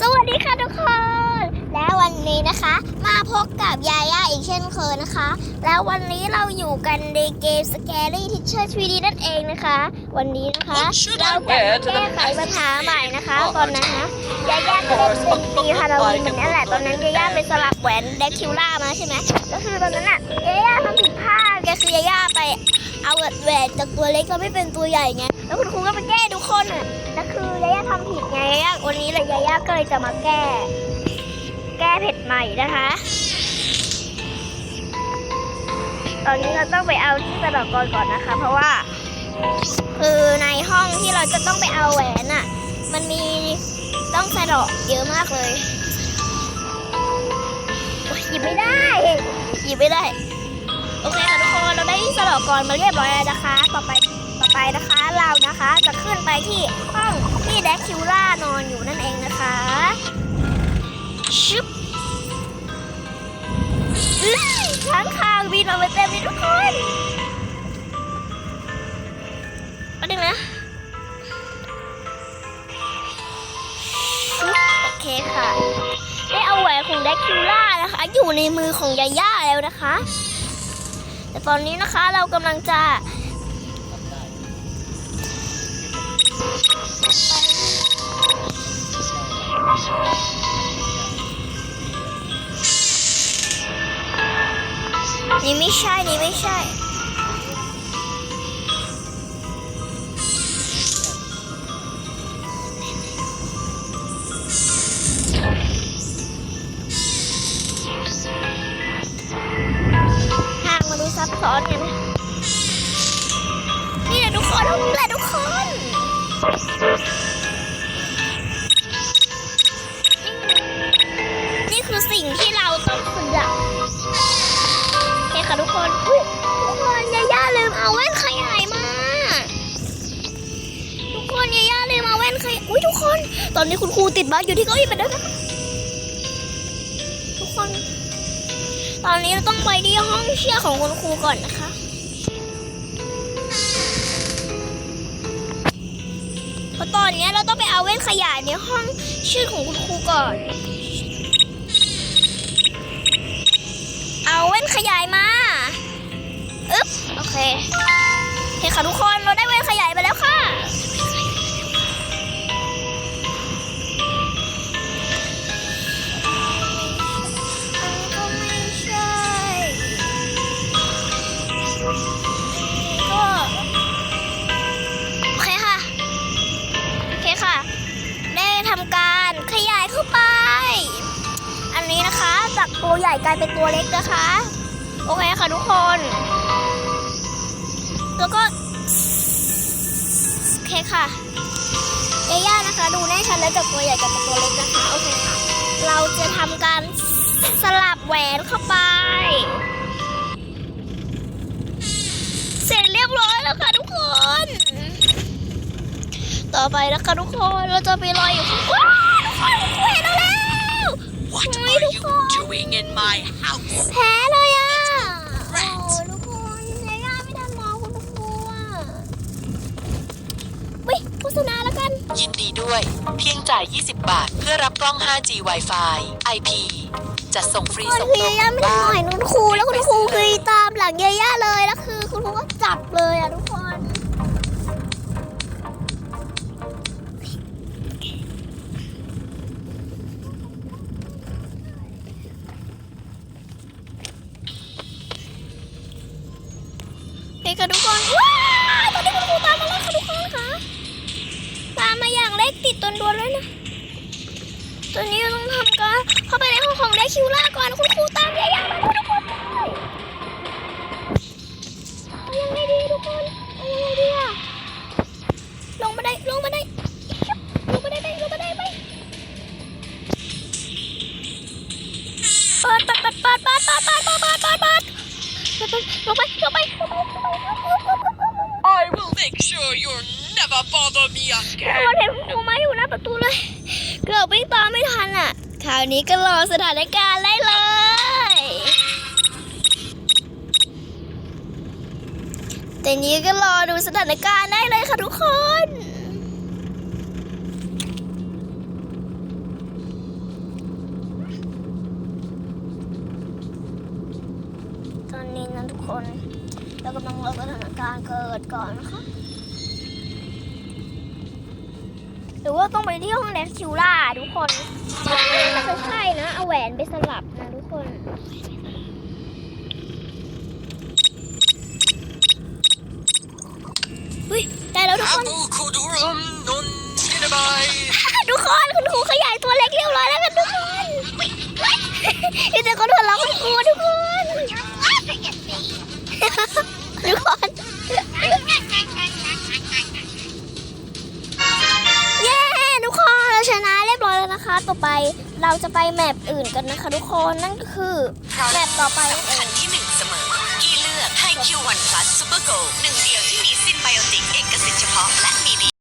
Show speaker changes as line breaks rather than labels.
สวัสดีค่ะทุกคน และวันนี้นะคะ มาพบกับยาย่าอีกเช่นเคยนะคะ แล้ววันนี้เราอยู่กันในเกม Scary Teacher 3D นั่นเองนะคะ วันนี้นะคะ เราจะมาแก้ไขปัญหาใหม่นะคะ ตอนนั้นนะยาย่าก็ได้เป็นปีฮาโลวีนแบบนี้แหละตอนนั้นยาย่าไปสลับแหวนเด็กคิวล่ามาใช่ไหมก็คือตอนนั้นอะยาย่าทำผิด เอาแหวนจากตัวเล็กแล้วไม่เป็นตัวใหญ่ไง แล้วคุณครูก็ไปแก้ทุกคนอะนั่นคือยาย่าทำผิดไงยาย่าวันนี้เลยยาย่าก็เลยจะมาแก้ แก้เผ็ดใหม่นะคะ ตอนนี้เราต้องไปเอาที่สะดอกกรก่อนนะคะ เพราะว่า คือในห้องที่เราจะต้องไปเอาแหวนอะ มันมีต้องสะดอกเยอะมากเลยหยิบไม่ได้หยิบไม่ได้ โอเคค่ะทุกคนเราได้สะดอกกรมาเรียบร้อยแล้วนะคะ ต่อไปต่อไปนะคะเรานะคะจะขึ้นไปที่ห้องที่แดกคิวล่านอนอยู่นั่นเองนะคะชึบช้างคางบินออกมาเต็มเลยทุกคนมาดึงนะโอเคค่ะ ได้เอาแหวนของแดกคิวล่านะคะ อยู่ในมือของยาย่าแล้วนะคะ แต่ตอนนี้นะคะเรากำลังจะนี่ไม่ใช่ นี่ไม่ใช่ ทับซ้อนไงไหมนี่แหละทุกคนนี่แหละทุกคนนี่คือสิ่งที่เราต้องฝึกอะโอเคค่ะทุกคนอุ๊ยทุกคนยาย่าลืมเอาแว่นขยายมา ทุกคนยาย่าลืมเอาแว่นขยายอุ้ยทุกคน ตอนนี้คุณครูติดบั๊กอยู่ที่เก้าอี้ไปแล้วนะทุกคน ตอนนี้เราต้องไปที่ห้องเชื่อของคุณครูก่อนนะคะ เพราะตอนนี้เราต้องไปเอาแว่นขยายในห้องชื่อของคุณครูก่อน เอาแว่นขยายมา อึ๊บ โอเคโอเคค่ะทุกคน เราได้แว่นขยายไปแล้ว ได้ทำการขยายเข้าไป อันนี้นะคะจากตัวใหญ่กลายเป็นตัวเล็กนะคะ โอเคค่ะทุกคน แล้วก็โอเคค่ะย่าๆนะคะ ดูแน่ชัดแล้วจากตัวใหญ่กลายเป็นตัวเล็กนะคะ โอเคค่ะ เราจะทำการสลับแหวนเข้าไป ต่อไปนะคะทุกคนเราจะไปลอยอยู่ข้างว้าวทุกคนคุยแล้วแล้ว
What
Why
are
the
you
fuck?
doing in my house?
แพ้เลยอะ
Rat
โอ้ทุกคนยาย่าไม่ทันมองคุณครูอะวิโฆษณาแล้วกัน
ยินดีด้วย เพียงจ่าย 20 บาท เพื่อรับกล้อง 5G Wi-Fi IP จะส่งฟรี
คน
ส่ง
คื
ต
อ
รง
ยาย่าไม่ทันมองเห็นคุณครูแล้วคุณครูคือตามหลังยาย่าเลยแล้วคือคุณครูก็จับเลยอะ ค่ะทุกคนว้าวตอนนี้คุณครูตามมาแล้วค่ะทุกคนค่ะตามมาอย่างเล็กติดตัวนดวนเลยนะตอนนี้ต้องทำการเข้าไปในห้องของไดคิวล่าก่อนคุณครูตามยายามาทุกคนเอยังไงดีทุกคนเอายังไงดีอะลงมาได้ลงมาได้ลงมาได้ได้ลงมาได้ไหมเปิดเปิดเปิดเปิดเปิดเปิดเปิดเปิดเปิดเปิดเปิดลงไปลงไปลงไป
bother me I'm
มันเห็นครูไมาอยู่หน้าประตูเลย เกือบวิ่งตามไม่ทันอะ คราวนี้ก็รอสถานการณ์ได้เลย แต่นี้ก็รอดูสถานการณ์ได้เลยค่ะทุกคน ตอนนี้นะทุกคน เรากำลังรอสถานการณ์เกิดก่อนนะคะ รือว่าต้องไปที่ห้องแดกคิวล่าทุกคนน่ใช่นะเอาแหวนไปสลับนะทุกคนเฮ้ยได้แล้วทุกคนทุกคนคุณครูขยายตัวเล็กเรียบร้อยแล้วกันทุกคนมีแต่คนหัวเราะคุณครูทุกคน ไปเราจะไปแมปอื่นกันนะคะทุกคนนั่นก็คือแมปต่อไปนั่นเอ
คั
ง
นที่หนึ่งเสมอกี้เลือกให้ Q1 Plus Super Go หนึ่งเดียวที่มีซินไบโอติกเอกสิทธิ์เฉพาะและมี